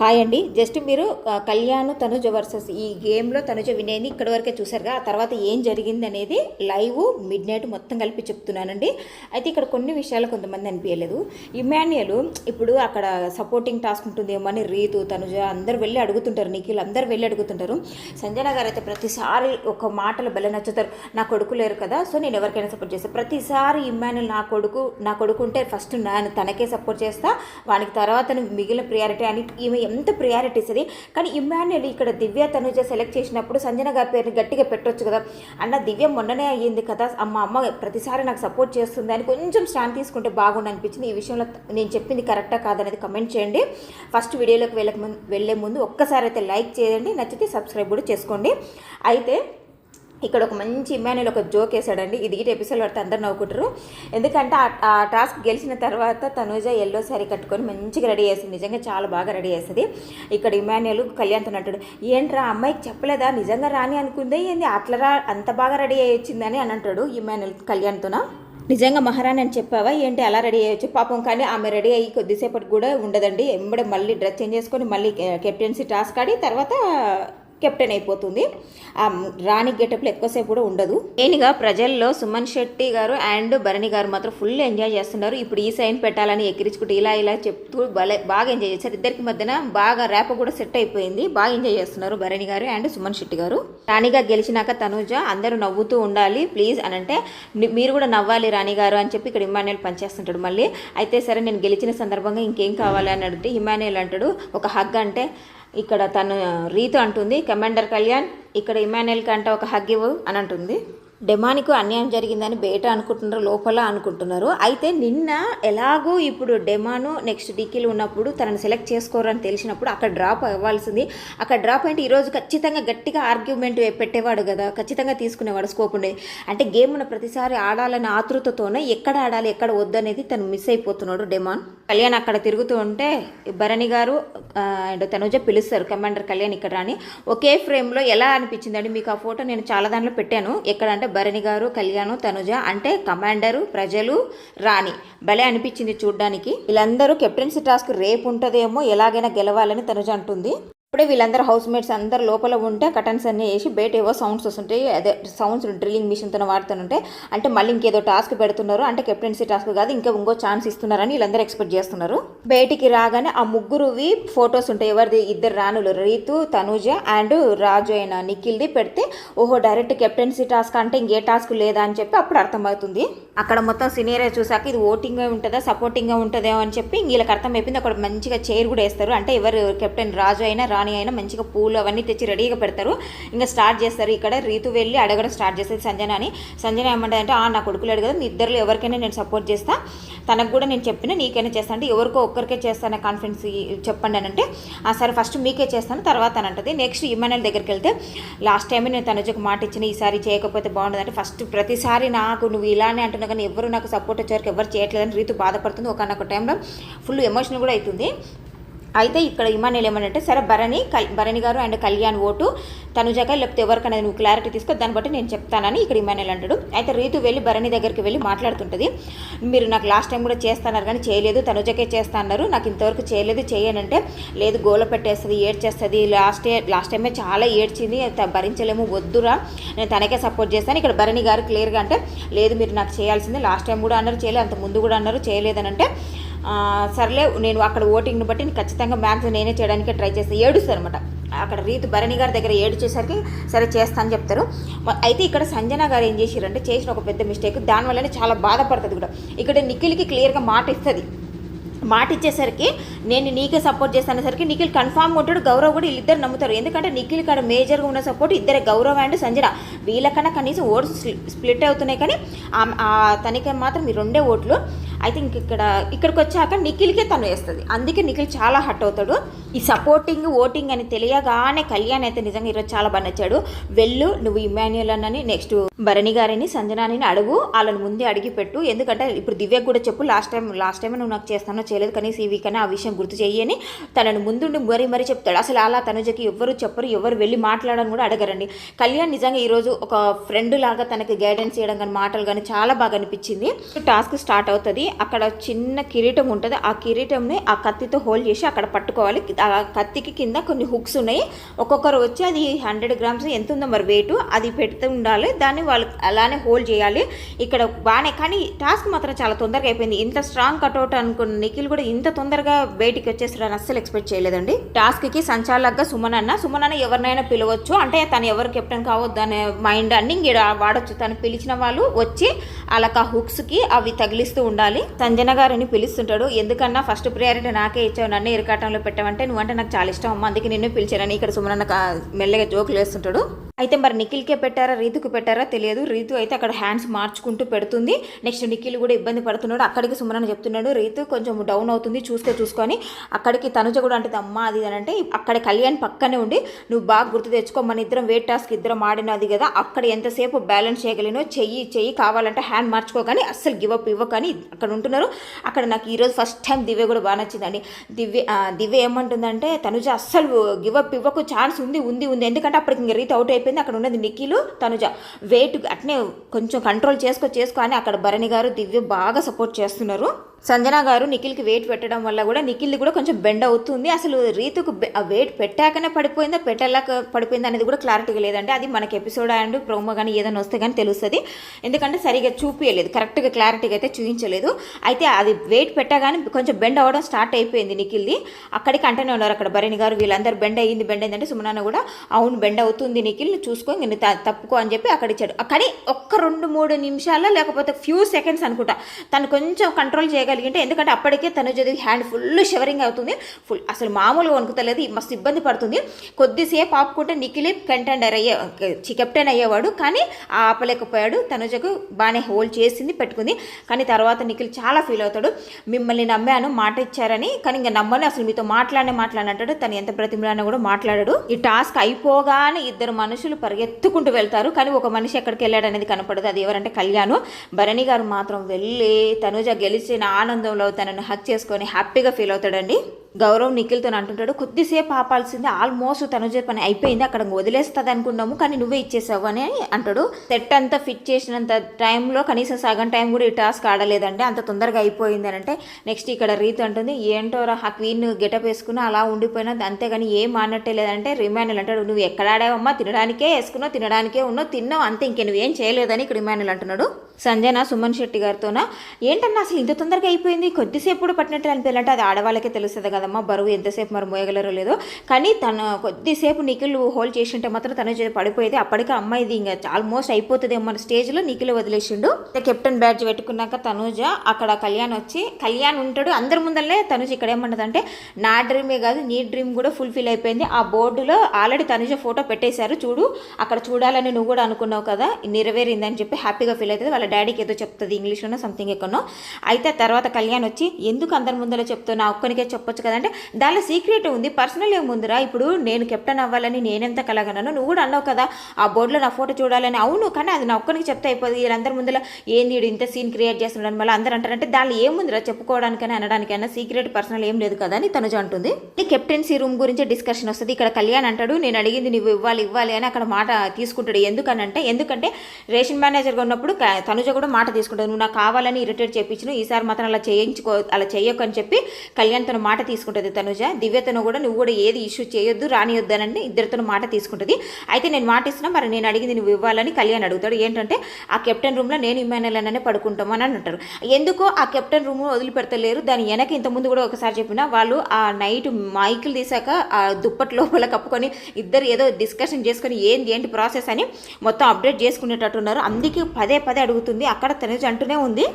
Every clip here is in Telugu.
హాయ్ అండి. జస్ట్ మీరు కళ్యాణ్ తనుజ వర్సెస్ ఈ గేమ్లో తనుజ వినేది ఇక్కడి వరకే చూసారుగా. ఆ తర్వాత ఏం జరిగింది అనేది లైవ్ మిడ్ నైట్ మొత్తం కలిపి చెప్తున్నానండి. అయితే ఇక్కడ కొన్ని విషయాలు కొంతమంది అనిపించలేదు. ఇమాన్యుయల్ ఇప్పుడు అక్కడ సపోర్టింగ్ టాస్క్ ఉంటుందేమో అని రీతు తనుజ అందరు వెళ్ళి అడుగుతుంటారు. నిఖిల్ అందరు వెళ్ళి అడుగుతుంటారు. సంజన గారు అయితే ప్రతిసారి ఒక మాటలు బల నచ్చుతారు. నా కొడుకు లేరు కదా సో నేను ఎవరికైనా సపోర్ట్ చేస్తాను ప్రతిసారి ఇమాన్యుల్ నా కొడుకు నా కొడుకు ఉంటే ఫస్ట్ నేను తనకే సపోర్ట్ చేస్తా. వానికి తర్వాత మిగిలిన ప్రియారిటీ అని ఈమె ఎంత ప్రియారిటీ ఇస్తుంది కానీ ఇమాన్యుల్ ఇక్కడ దివ్య తనుజ సెలెక్ట్ చేసినప్పుడు సంజన గారి పేరుని గట్టిగా పెట్టొచ్చు కదా. అన్న దివ్య మొన్ననే అయ్యింది కదా. అమ్మ అమ్మ ప్రతిసారి నాకు సపోర్ట్ చేస్తుంది అని కొంచెం స్టాండ్ తీసుకుంటే బాగుండు అనిపించింది. ఈ విషయంలో నేను చెప్పింది కరెక్టా కాదనేది కమెంట్ చేయండి. ఫస్ట్ వీడియోలోకి వెళ్ళక ముందు వెళ్ళే ముందు ఒక్కసారి అయితే లైక్ చేయండి. నచ్చితే సబ్స్క్రైబ్ కూడా చేసుకోండి. అయితే ఇక్కడ ఒక మంచి ఇమాన్యుల్ ఒక జోక్ వేసాడండి ఇది ఇటు ఎపిసోడ్ పడితే అందరు నవ్వుకుంటారు. ఎందుకంటే ఆ- టాస్క్ గెలిచిన తర్వాత తనుజ ఎల్లో శారీ కట్టుకొని మంచిగా రెడీ చేస్తుంది నిజంగా చాలా బాగా రెడీ చేస్తుంది ఇక్కడ ఇమాన్యుల్ కళ్యాణ్తో అంటాడు ఏంట్రా అమ్మాయికి చెప్పలేదా? నిజంగా రాని అనుకుందే? ఏంది? అట్లా రా అంత బాగా రెడీ అయ్యి వచ్చిందని అని అంటాడు ఇమాన్యుల్ కళ్యాణ్తోన. నిజంగా మహారాణి అని చెప్పావా? ఏంటి అలా రెడీ అయ్యొచ్చు పాపం కానీ ఆమె రెడీ అయ్యి కొద్దిసేపటి కూడా ఉండదండి. ఎంబడే మళ్ళీ డ్రెస్ చేంజ్ చేసుకొని మళ్ళీ కెప్టెన్సీ టాస్క్ ఆడి తర్వాత కెప్టెన్ అయిపోతుంది. ఆ రాణి గెటప్లో ఎక్కువసేపు కూడా ఉండదు. మెయిన్గా ప్రజల్లో సుమన్ శెట్టి గారు అండ్ భరణి గారు మాత్రం ఫుల్ ఎంజాయ్ చేస్తున్నారు. ఇప్పుడు ఈ సైన్ పెట్టాలని ఎక్కిరించుకుంటూ ఇలా ఇలా చెప్తూ భలే బాగా ఎంజాయ్ చేశారు. ఇద్దరికి మధ్యన బాగా ర్యాప్ కూడా సెట్ అయిపోయింది. బాగా ఎంజాయ్ చేస్తున్నారు భరణి గారు అండ్ సుమన్ శెట్టి గారు. రాణిగా గెలిచినాక తనుజ అందరూ నవ్వుతూ ఉండాలి. ప్లీజ్ అని అంటే మీరు కూడా నవ్వాలి రాణి గారు అని చెప్పి ఇక్కడ ఇమాన్యుల్ పనిచేస్తుంటాడు మళ్ళీ. అయితే సరే నేను గెలిచిన సందర్భంగా ఇంకేం కావాలి అని అడిగితే ఇమాన్యుల్ అంటాడు ఒక హగ్ అంటే ఇక్కడ తను రీతు అంటుంది కమాండర్ కళ్యాణ్ ఇక్కడ ఇమాన్యుయల్కి అంటే ఒక హగ్ ఇవ్వు అని అంటుంది. డెమానికు అన్యాయం జరిగిందని బయట అనుకుంటున్నారు లోపల అనుకుంటున్నారు. అయితే నిన్న ఎలాగో ఇప్పుడు డెమాను నెక్స్ట్ డికీలు ఉన్నప్పుడు తనని సెలెక్ట్ చేసుకోరని తెలిసినప్పుడు అక్కడ డ్రాప్ అవ్వాల్సింది. అక్కడ డ్రాప్ అంటే ఈరోజు ఖచ్చితంగా గట్టిగా ఆర్గ్యుమెంట్ పెట్టేవాడు కదా ఖచ్చితంగా తీసుకునేవాడు స్కోప్ ఉండేది అంటే గేమ్ ఉన్న ప్రతిసారి ఆడాలనే ఆతృతతోనే ఎక్కడ ఆడాలి ఎక్కడ వద్దు అనేది తను మిస్ అయిపోతున్నాడు డెమాన్. కళ్యాణ్ అక్కడ తిరుగుతూ ఉంటే భరణి గారు అండ్ తనుజ పిలుస్తారు కమాండర్ కళ్యాణ్ ఇక్కడ అని ఒకే ఫ్రేమ్లో ఎలా అనిపించిందండి? మీకు ఆ ఫోటో నేను చాలా దాంట్లో పెట్టాను. ఎక్కడ అంటే భరణి గారు కళ్యాణ్ తనుజ అంటే కమాండరు ప్రజలు రాణి. భలే అనిపించింది చూడ్డానికి. వీళ్ళందరూ కెప్టెన్సీ టాస్క్ రేపు ఉంటుందేమో ఎలాగైనా గెలవాలని తనుజ అంటుంది. ఇప్పుడే వీళ్ళందరూ హౌస్ మేట్స్ అందరు లోపల ఉంటే కటన్స్ అన్నీ వేసి బయట ఏవో సౌండ్స్ వస్తుంటాయి. అదే సౌండ్స్ డ్రిల్లింగ్ మిషన్తో వాడుతుంటే అంటే మళ్ళీ ఇంకేదో టాస్క్ పెడుతున్నారు. అంటే కెప్టెన్సీ టాస్క్ కాదు ఇంకా ఇంకో ఛాన్స్ ఇస్తున్నారని వీళ్ళందరూ ఎక్స్పెక్ట్ చేస్తున్నారు. బయటికి రాగానే ఆ ముగ్గురువి ఫొటోస్ ఉంటాయి. ఎవరిది? ఇద్దరు రాణులు రీతు తనుజ అండ్ రాజు అయిన నిఖిల్ది పెడితే ఓహో డైరెక్ట్ కెప్టెన్సీ టాస్క్ అంటే ఇంకే టాస్క్ లేదా అని చెప్పి అప్పుడు అర్థమవుతుంది. అక్కడ మొత్తం సీనియర్ చూసాక ఇది ఓటింగ్ ఉంటుందా సపోర్టింగ్గా ఉంటుందేమో అని చెప్పి వీళ్ళకి అర్థమైపోయింది. అక్కడ మంచిగా చైర్ కూడా వేస్తారు. అంటే ఎవరు? కెప్టెన్ రాజు అయినా రాణి అయినా మంచిగా పూలు అవన్నీ తెచ్చి రెడీగా పెడతారు. ఇంకా స్టార్ట్ చేస్తారు. ఇక్కడ రీతు వెళ్ళి అడగడం స్టార్ట్ చేస్తుంది సంజన అని. సంజన ఏమంటారంటే "ఆ, నా కొడుకులు అడగదు మీ ఇద్దరు ఎవరికైనా నేను సపోర్ట్ చేస్తా. తనకు కూడా నేను చెప్పిన నీకైనా చేస్తాను అంటే ఎవరికో ఒక్కరికే చేస్తాను కాన్ఫిడెన్స్ చెప్పండి అని అంటే "ఆ, సరే ఫస్ట్ మీకే చేస్తాను తర్వాత అని అంటది. నెక్స్ట్ ఇమానుయల్ దగ్గరికి వెళ్తే లాస్ట్ టైం నేను తనుజకు మాట ఇచ్చిన ఈసారి చేయకపోతే బాగుండదు. అంటే ఫస్ట్ ప్రతిసారి నాకు నువ్వు ఇలానే అంటున్నావు కానీ ఎవరు నాకు సపోర్ట్ వచ్చేవరకు ఎవరు చేయట్లేదని రీతు బాధపడుతుంది. ఒకనొక టైంలో ఫుల్ ఎమోషనల్ కూడా అవుతుంది అయితే ఇక్కడ ఇమానుయల్ ఏమనంటే సరే భరణి కల్ భరణి గారు అండ్ కళ్యాణ్ ఓటు తనుజాక లేకపోతే ఎవరికైనా నువ్వు క్లారిటీ తీసుకో దాన్ని బట్టి నేను చెప్తానని ఇక్కడ ఇమానుయల్ అంటాడు. అయితే రీతు వెళ్ళి భరణి దగ్గరికి వెళ్ళి మాట్లాడుతుంటుంది. మీరు నాకు లాస్ట్ టైం కూడా చేస్తాన్నారు కానీ చేయలేదు తనుజకే చేస్తా అన్నారు. నాకు ఇంతవరకు చేయలేదు చేయనంటే లేదు గోల పెట్టేస్తుంది ఏడ్చేస్తుంది. లాస్ట్ లాస్ట్ టైమే చాలా ఏడ్చింది త- భరించలేము వద్దురా నేను తనకే సపోర్ట్ చేస్తాను. ఇక్కడ భరణి గారు క్లియర్గా అంటే లేదు మీరు నాకు చేయాల్సింది లాస్ట్ టైం కూడా అన్నారు చేయలేదు అంత ముందు కూడా అన్నారు చేయలేదనంటే సర్లే నేను అక్కడ ఓటింగ్ని బట్టి నేను ఖచ్చితంగా మ్యాక్స్ నేనే చేయడానికి ట్రై చేస్తాను ఏడుస్తారు అనమాట అక్కడ రీతు భరణి గారి దగ్గర ఏడిచేసరికి సరే చేస్తాను చెప్తారు. అయితే ఇక్కడ సంజన గారు ఏం చేసిరంటే చేసిన ఒక పెద్ద మిస్టేక్. దానివల్లనే చాలా బాధపడుతుంది కూడా. ఇక్కడ నిఖిల్కి క్లియర్గా మాట ఇస్తుంది. మాట ఇచ్చేసరికి నేను నీకే సపోర్ట్ చేస్తానేసరికి నిఖిల్ కన్ఫామ్గా ఉంటాడు. గౌరవ్ కూడా వీళ్ళిద్దరు నమ్ముతారు. ఎందుకంటే నిఖిల్ కాడ మేజర్గా ఉన్న సపోర్ట్ ఇద్దరే గౌరవ్ అండ్ సంజన. వీళ్ళకన్నా కనీసం ఓట్స్ స్ప్లిట్ అవుతున్నాయి కానీ ఆ తనకి మాత్రం ఈ రెండే ఓట్లు. అయితే ఇంక ఇక్కడ ఇక్కడికి వచ్చాక నిఖిల్కే తను వేస్తుంది. అందుకే నిఖిల్ చాలా హట్ అవుతాడు. ఈ సపోర్టింగ్ ఓటింగ్ అని తెలియగానే కళ్యాణ్ అయితే నిజంగా ఈరోజు చాలా బాగా నచ్చాడు. వెళ్ళు నువ్వు ఇమాన్యుల్ అని నెక్స్ట్ భరణి గారిని సంజనాని అడుగు. వాళ్ళని ముందే అడిగి పెట్టు. ఎందుకంటే ఇప్పుడు దివ్యకు కూడా చెప్పు లాస్ట్ టైం లాస్ట్ టైం నువ్వు నాకు చేస్తానో చేయలేదు కనీసం ఈ వీక్ అని ఆ విషయం గుర్తు చెయ్యని తనను ముందుండి మరీ మరీ చెప్తాడు. అసలు అలా తనుజకి ఎవరు చెప్పరు ఎవరు వెళ్ళి మాట్లాడని కూడా అడగరండి. కళ్యాణ్ నిజంగా ఈరోజు ఒక ఫ్రెండ్ లాగా తనకి గైడెన్స్ చేయడం కానీ మాటలు కానీ చాలా బాగా అనిపించింది. టాస్క్ స్టార్ట్ అవుతుంది. అక్కడ చిన్న కిరీటం ఉంటుంది. ఆ కిరీటంని ఆ కత్తితో హోల్డ్ చేసి అక్కడ పట్టుకోవాలి. ఆ కత్తికి కింద కొన్ని హుక్స్ ఉన్నాయి. ఒక్కొక్కరు వచ్చి అది హండ్రెడ్ గ్రామ్స్ ఎంత ఉందో మరి వెయిట్ అది పెడుతూ ఉండాలి. దాన్ని వాళ్ళు అలానే హోల్డ్ చేయాలి. ఇక్కడ బాగానే కానీ టాస్క్ మాత్రం చాలా తొందరగా అయిపోయింది. ఇంత స్ట్రాంగ్ కట్అవుట్ అనుకున్న నిఖిల్ కూడా ఇంత తొందరగా బయటికి వచ్చేసారని అస్సలు ఎక్స్పెక్ట్ చేయలేదండి. టాస్క్కి సంచాలకుగా సుమన్ అన్న. సుమన్ అన్న ఎవరినైనా పిలవచ్చు. అంటే తను ఎవరు కెప్టెన్ కావద్దు అనే మైండ్ అన్ని ఇక్కడ వాడచ్చు. తను పిలిచిన వాళ్ళు వచ్చి అలా ఆ హుక్స్కి అవి తగిలిస్తూ ఉండాలి. సంజన గారిని పిలుస్తుంటాడు. ఎందుకన్నా ఫస్ట్ ప్రయారిటీ నాకే ఇచ్చావు నన్ను ఇరకాటంలో పెట్టావంటే నువ్వంటే నాకు చాలా ఇష్టం అమ్మ అందుకే నిన్ను పిలిచానని ఇక్కడ సుమనన్న మెల్లగా జోకులు వేస్తుంటాడు. అయితే మరి నిఖిల్కే పెట్టారా రీతుకు పెట్టారా తెలియదు. రీతు అయితే అక్కడ హ్యాండ్స్ మార్చుకుంటూ పెడుతుంది. నెక్స్ట్ నిఖిల్ కూడా ఇబ్బంది పడుతున్నాడు. అక్కడికి సుమనన్న చెప్తున్నాడు రీతు కొంచెం డౌన్ అవుతుంది చూస్తే చూసుకొని అక్కడికి తనుజ కూడా అంటే అమ్మ అది అని అంటే అక్కడ కళ్యాణ్ పక్కనే ఉండి నువ్వు బాగా గుర్తు తెచ్చుకో మన ఇద్దరం వెయిట్ టాస్క్ ఇద్దరం ఆడినది కదా అక్కడ ఎంతసేపు బ్యాలెన్స్ చేయగలిగినో చెయ్యి చెయ్యి కావాలంటే హ్యాండ్ మార్చుకో కానీ అస్సలు గివ్ అప్ ఇవ్వకని అక్కడ అక్కడ ఉంటున్నారు. అక్కడ నాకు ఈరోజు ఫస్ట్ టైం దివ్య కూడా బాగా నచ్చిందండి. దివ్య దివ్య ఏమంటుందంటే తనుజ అస్సలు గివప్ ఇవ్వకు ఛాన్స్ ఉంది ఉంది ఉంది. ఎందుకంటే అప్పటికి ఇంక రీత్ అవుట్ అయిపోయింది. అక్కడ ఉన్నది నిఖిలు తనుజ. వెయిట్ అట్నే కొంచెం కంట్రోల్ చేసుకో చేసుకో అని అక్కడ భరణి గారు దివ్య బాగా సపోర్ట్ చేస్తున్నారు. సంజన గారు నిఖిల్కి వెయిట్ పెట్టడం వల్ల కూడా నిఖిల్ది కూడా కొంచెం బెండ్ అవుతుంది. అసలు రీతుకు ఆ వెయిట్ పెట్టాకనే పడిపోయిందా పెట్టలేక పడిపోయిందా అనేది కూడా క్లారిటీగా లేదంటే అది మనకి ఎపిసోడ్ అండ్ ప్రోమో కానీ ఏదైనా వస్తే కానీ తెలుస్తుంది. ఎందుకంటే సరిగా చూపించలేదు కరెక్ట్గా క్లారిటీగా అయితే చూపించలేదు. అయితే అది వెయిట్ పెట్టగానే కొంచెం బెండ్ అవ్వడం స్టార్ట్ అయిపోయింది నిఖిల్ది. అక్కడికి అంటేనే ఉన్నారు అక్కడ భరణి గారు వీళ్ళందరూ బెండ్ అయ్యింది బెండ్ అయిందంటే సుమనాన్న కూడా అవును బెండ్ అవుతుంది నిఖిల్ చూసుకో ఇంక త- తప్పుకో అని చెప్పి అక్కడ ఇచ్చాడు. కానీ ఒక్క రెండు మూడు నిమిషాల్లో లేకపోతే ఫ్యూ సెకండ్స్ అనుకుంటా. తను కొంచెం కంట్రోల్ కలిగింటే ఎందుకంటే అప్పటికే తను చదివి హ్యాండ్ ఫుల్ షవరింగ్ అవుతుంది. ఫుల్ అసలు మామూలుగా వణుకుతలేదు. మస్తు ఇబ్బంది పడుతుంది. కొద్దిసేపు ఆపుకుంటే నిఖిలే కంటెండర్ అయ్యే కెప్టెన్ అయ్యేవాడు. కానీ ఆపలేకపోయాడు. తనుజకు బాగానే హోల్డ్ చేసింది పెట్టుకుంది. కానీ తర్వాత నిఖిల్ చాలా ఫీల్ అవుతాడు. మిమ్మల్ని నమ్మాను మాట ఇచ్చారని. కానీ ఇంకా నమ్మని. అసలు మీతో మాట్లాడనే మాట్లాడినట్టాడు తను ఎంత ప్రతిమలాన కూడా మాట్లాడాడు. ఈ టాస్క్ అయిపోగానే ఇద్దరు మనుషులు పరిగెత్తుకుంటూ వెళ్తారు. కానీ ఒక మనిషి ఎక్కడికి వెళ్ళాడు అనేది కనపడదు. అది ఎవరంటే కళ్యాణ్. భరణి గారు మాత్రం వెళ్ళి తనుజ గెలిచిన ఆనందంలో తనను హక్ చేసుకొని హ్యాపీగా ఫీల్ అవుతాడండి. గౌరవ్ నిఖిల్తో అంటుంటాడు కొద్దిసేపు ఆపాల్సింది ఆల్మోస్ట్ తనుజ పని అయిపోయింది అక్కడ వదిలేస్తుంది అనుకున్నాము కానీ నువ్వే ఇచ్చేసావు అని అంటాడు. సెట్ అంతా ఫిట్ చేసినంత టైంలో కనీసం సగం టైం కూడా ఈ టాస్క్ ఆడలేదంటే అంత తొందరగా అయిపోయింది అని అంటే నెక్స్ట్ ఇక్కడ రీతు అంటుంది ఏంటోరా ఆ క్వీన్ గెటప్ వేసుకుని అలా ఉండిపోయినా అంతేగాని ఏం మానట్టే లేదంటే రిమాండల్ అంటాడు నువ్వు ఎక్కడ ఆడావమ్మా? తినడానికే వేసుకున్నావు తినడానికే ఉన్నావు తిన్నావు అంతే ఇంక నువ్వేం చేయలేదని ఇక్కడ రిమాండల్ అంటున్నాడు. సంజన సుమన్ శెట్టి గారితోన ఏంటన్నా అసలు ఇంత తొందరగా అయిపోయింది కొద్దిసేపు కూడా పట్టినట్టు అనిపించాలంటే అది ఆడవాళ్ళకే తెలుస్తుంది కదా కదమ్మా బరువు ఎంతసేపు మరి మోయగలరో లేదో. కానీ తను కొద్దిసేపు నిఖిల్ హోల్డ్ చేసింటే మాత్రం తను పడిపోయేది. అప్పటికే అమ్మాయిది ఇంకా ఆల్మోస్ట్ అయిపోతుంది మన స్టేజ్లో నిఖిల్ వదిలేసిండు. కెప్టెన్ బ్యాడ్జ్ పెట్టుకున్నాక తనూజ అక్కడ కళ్యాణ్ వచ్చి కళ్యాణ్ ఉంటాడు. అందరి ముందరనే తనుజ ఇక్కడ ఏమంటుందంటే నా డ్రీమే కాదు నీ డ్రీమ్ కూడా ఫుల్ఫిల్ అయిపోయింది. ఆ బోర్డులో ఆల్రెడీ తనుజ ఫోటో పెట్టేశారు. చూడు అక్కడ చూడాలని నువ్వు కూడా అనుకున్నావు కదా నెరవేరిందని చెప్పి హ్యాపీగా ఫీల్ అవుతుంది. వాళ్ళ డాడీకి ఏదో చెప్తుంది ఇంగ్లీష్లోనో సంథింగ్ ఎక్కడో అయితే తర్వాత కళ్యాణ్ వచ్చి ఎందుకు అందరి ముందర చెప్తావు? నా ఒక్కనికే చెప్పొచ్చు కదంటే దానిలో సీక్రెట్ ఉంది పర్సనల్ ఏముందిరా ఇప్పుడు నేను కెప్టెన్ అవ్వాలని నేనెంత కలగనను? నువ్వు కూడా అన్నావు కదా ఆ బోర్డులో నా ఫోటో చూడాలని. అవును కానీ అది నా ఒక్కరికి చెప్తే అయిపోతుంది వీళ్ళందరి ముందర ఏంది వీడు ఇంత సీన్ క్రియేట్ చేస్తున్నాడు మళ్ళీ అందరూ అంటారంటే దానిలో ఏముందిరా చెప్పుకోవడానికైనా అనడానికైనా? సీక్రెట్ పర్సనల్ ఏం లేదు కదా అని తనుజ అంటుంది. కెప్టెన్సీ రూమ్ గురించి డిస్కషన్ వస్తుంది. ఇక్కడ కళ్యాణ్ అంటాడు నేను అడిగింది నువ్వు ఇవ్వాలి ఇవ్వాలి అని అక్కడ మాట తీసుకుంటాడు. ఎందుకనంటే ఎందుకంటే రేషన్ మేనేజర్గా ఉన్నప్పుడు తనుజ కూడా మాట తీసుకుంటాడు నువ్వు నాకు కావాలని ఇరిటేట్ చేయించు ఈసారి మాత్రం అలా చేయించుకో అలా చేయొకని అని చెప్పి కళ్యాణ్ తన మాట తీసుకుంటుంది తనుజ. దివ్యతను కూడా నువ్వు కూడా ఏది ఇష్యూ చేయొద్దు రానియొద్దు అని ఇద్దరితో మాట తీసుకుంటుంది. అయితే నేను మాట ఇస్తున్నా మరి నేను అడిగింది నువ్వు ఇవ్వాలని కళ్యాణ్ అడుగుతాడు. ఏంటంటే ఆ కెప్టెన్ రూమ్లో నేను ఇమ్మానుయల్ పడుకుంటామని అని అంటారు ఎందుకో ఆ కెప్టెన్ రూమ్ వదిలిపెడతలేరు. దాని వెనక ఇంతకుముందు కూడా ఒకసారి చెప్పిన వాళ్ళు ఆ నైట్ మైకులు తీసాక ఆ దుప్పటి లోపల కప్పుకొని ఇద్దరు ఏదో డిస్కషన్ చేసుకొని ఏంది ఏంటి ప్రాసెస్ అని మొత్తం అప్డేట్ చేసుకునేటట్టున్నారు. అందుకే పదే పదే అడుగుతుంది. అక్కడ తనుజ అంటూనే ఉంది.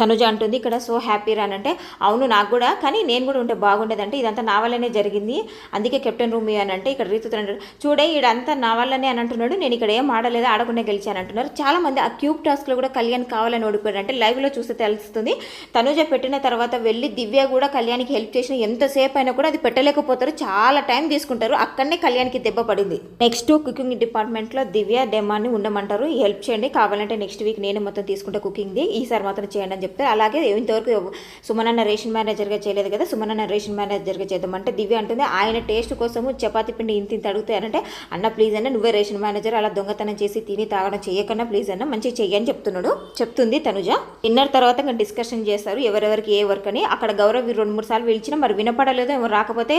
తనుజ అంటుంది ఇక్కడ సో హ్యాపీ రాన్ అంటే అవును నాకు కూడా కానీ నేను కూడా ఉంటే బాగుండేదంటే ఇదంతా నా వల్లనే జరిగింది. అందుకే కెప్టెన్ రూమ్ అని అంటే ఇక్కడ రీతుతో అంటాడు చూడే ఇడంతా నా వల్లనే అని అంటున్నాడు. నేను ఇక్కడ ఏం ఆడలేదు ఆడకుండా గెలిచాను అంటున్నారు. చాలా మంది ఆ క్యూబ్ టాస్క్లో కూడా కళ్యాణ్ కావాలని ఓడిపోయాడు అంటే లైవ్లో చూస్తే తెలుస్తుంది తనుజ పెట్టిన తర్వాత వెళ్ళి దివ్య కూడా కళ్యాణ్కి హెల్ప్ చేసిన ఎంతసేపు అయినా కూడా అది పెట్టలేకపోతారు. చాలా టైం తీసుకుంటారు. అక్కడనే కళ్యాణ్కి దెబ్బ పడింది. నెక్స్ట్ కుకింగ్ డిపార్ట్మెంట్లో దివ్య డెమాన్ని ఉండమంటారు. హెల్ప్ చేయండి. కావాలంటే నెక్స్ట్ వీక్ నేనే మొత్తం తీసుకుంటా కుకింగ్ది ఈసారి మాత్రం చేయండి అని చెప్తారు. అలాగే ఇంతవరకు సుమనన్న రేషన్ మేనేజర్గా చేయలేదు కదా సుమనన్న రేషన్ మేనేజర్గా చేద్దామంటే దివ్య అంటుంది. ఆయన టేస్ట్ కోసము చపాతి పిండి ఇంత ఇంత అడుగుతారంటే అన్న ప్లీజ్ అన్న నువ్వే రేషన్ మేనేజర్ అలా దొంగతనం చేసి తిని తాగడం చేయకన్నా ప్లీజ్ అన్న మంచి చెయ్యని చెప్తున్నాడు చెప్తుంది తనుజ. డిన్నర్ తర్వాత ఇంకా డిస్కషన్ చేస్తారు ఎవరెవరికి ఏ వర్క్ అని. అక్కడ గౌరవ్ రెండు మూడు సార్లు పిలిచినా మరి వినపడలేదు ఏమో రాకపోతే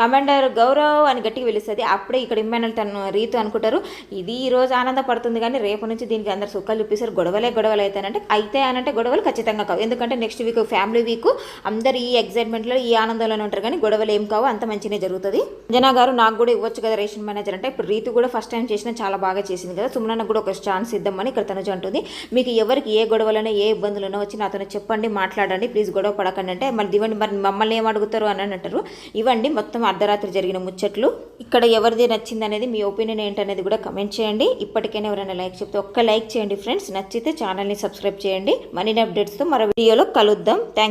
కమాండర్ గౌరవ్ అని గట్టిగా పిలుస్తుంది. అప్పుడే ఇక్కడ ఇమ్మానుల్ తను రీతు అనుకుంటారు ఇది ఈ రోజు ఆనందపడుతుంది కానీ రేపు నుంచి దీనికి అందరు సుఖాలు చూపిస్తారు గొడవలే గొడవలు అవుతానంటే అయితే అనంటే గొడవలు ఖచ్చితంగా కావు. ఎందుకంటే నెక్స్ట్ వీక్ ఫ్యామిలీ వీక్ అందరు ఈ ఎగ్జైట్మెంట్లో ఈ ఆనందంలోనే ఉంటారు కానీ గొడవలు ఏం కావు అంత మంచిగానే జరుగుతుంది. అంజనా గారు నాకు కూడా ఇవ్వచ్చు కదా రేషన్ మేనేజర్ అంటే ఇప్పుడు రీతి కూడా ఫస్ట్ టైం చేసినా చాలా బాగా చేసింది కదా. సుమనన్న కూడా ఒక ఛాన్స్ ఇద్దామని ఇక్కడ తనుజ అంటుంది. మీకు ఎవరికి ఏ గొడవలైనా ఏ ఇబ్బందులైనా వచ్చి నాతో చెప్పండి మాట్లాడండి ప్లీజ్ గొడవ పడకండి అంటే మరి ఇవ్వండి మరి మమ్మల్ని ఏం అడుగుతారు అని అంటారు. ఇవ్వండి మొత్తం అర్ధరాత్రి జరిగిన ముచ్చట్లు. ఇక్కడ ఎవరిది నచ్చింది అనేది మీ ఒపీనియన్ ఏంటనేది కూడా కమెంట్ చేయండి. ఇప్పటికైనా ఎవరైనా లైక్ చెప్తే ఒక్క లైక్ చేయండి ఫ్రెండ్స్ నచ్చితే ఛానల్ని సబ్స్క్రైబ్ చేయండి. మనీ చేస్తూ మరో వీడియోలో కలుద్దాం. థ్యాంక్